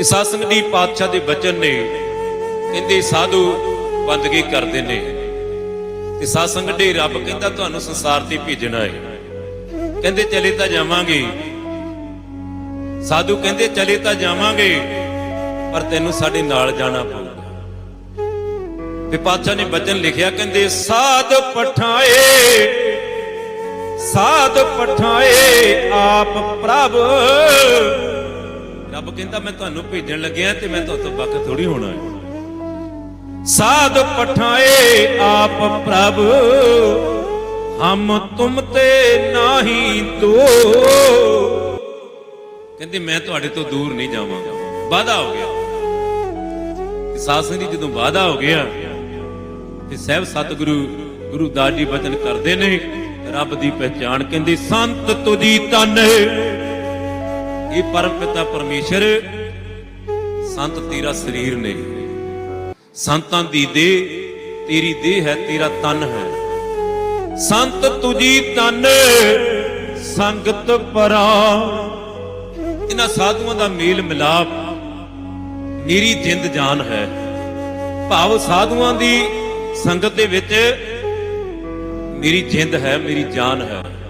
ਤੇ ਸਾਸੰਗ ਦੀ ਪਾਤਸ਼ਾਹ ਦੇ ਬਚਨ ਨੇ ਕਹਿੰਦੇ, ਸਾਧੂ ਬੰਦਗੀ ਕਰਦੇ ਨੇ। ਤੇ ਸਾਸੰਗ ਦੇ ਰੱਬ ਕਹਿੰਦਾ ਤੁਹਾਨੂੰ ਸੰਸਾਰ ਤੇ ਭੇਜਣਾ ਹੈ ਕਹਿੰਦੇ, ਚਲੇ ਤਾਂ ਜਾਵਾਂਗੇ। ਸਾਧੂ ਕਹਿੰਦੇ, ਚਲੇ ਤਾਂ ਜਾਵਾਂਗੇ, ਪਰ ਤੈਨੂੰ ਸਾਡੇ ਨਾਲ ਜਾਣਾ ਪਊਗਾ। ਤੇ ਪਾਤਸ਼ਾਹ ਨੇ ਬਚਨ ਲਿਖਿਆ, ਕਹਿੰਦੇ, ਸਾਧ ਪਠਾਏ ਸਾਧ ਪਠਾਏ ਆਪ ਪ੍ਰਭ ਰੱਬ ਕਹਿੰਦਾ ਮੈਂ ਤੁਹਾਨੂੰ ਭੇਜਣ ਲੱਗਿਆ ਤੇ ਮੈਂ ਤੁਹਾਡੇ ਤੋਂ ਵੱਖ ਥੋੜੀ ਹੋਣਾ ਹੈ। ਸਾਧ ਪਠਾਏ ਆਪ ਪ੍ਰਭ, ਹਮ ਤੁਮ ਤੇ ਨਾਹੀ ਤੋ ਕਹਿੰਦੇ ਮੈਂ ਤੁਹਾਡੇ ਤੋਂ ਦੂਰ ਨਹੀਂ ਜਾਵਾਂਗਾ। ਵਾਦਾ ਹੋ ਗਿਆ। ਤੇ ਸਾਧ ਸੰਗਤ ਜੀ ਜਦੋਂ ਵਾਦਾ ਹੋ ਗਿਆ, ਤੇ ਸਹਿਬ ਸਤਿਗੁਰੂ, ਗੁਰੂ ਦਾਸ ਜੀ ਬਚਨ ਕਰਦੇ ਨੇ, ਰੱਬ ਦੀ ਪਹਿਚਾਣ ਕਹਿੰਦੇ, ਸੰਤ ਤੁਜੀ ਤਨ। ਇਹ ਪਰਮ ਪਿਤਾ ਪਰਮੇਸ਼ਰ ਸੰਤ ਤੇਰਾ ਸਰੀਰ ਨੇ। ਸੰਤਾਂ ਦੀ ਦੇਹ, ਤੇਰੀ ਦੇਹ ਹੈ, ਤੇਰਾ ਤਨ ਹੈ। ਸੰਤ ਤੁਜੀ ਤਨ, ਸੰਗਤ ਪਰਾ। ਇਹਨਾਂ ਸਾਧੂਆਂ ਦਾ ਮੇਲ ਮਿਲਾਪ ਮੇਰੀ ਜਿੰਦ ਜਾਨ ਹੈ। ਭਾਵ ਸਾਧੂਆਂ ਦੀ ਸੰਗਤ ਦੇ ਵਿੱਚ ਮੇਰੀ ਜਿੰਦ ਹੈ, ਮੇਰੀ ਜਾਨ ਹੈ।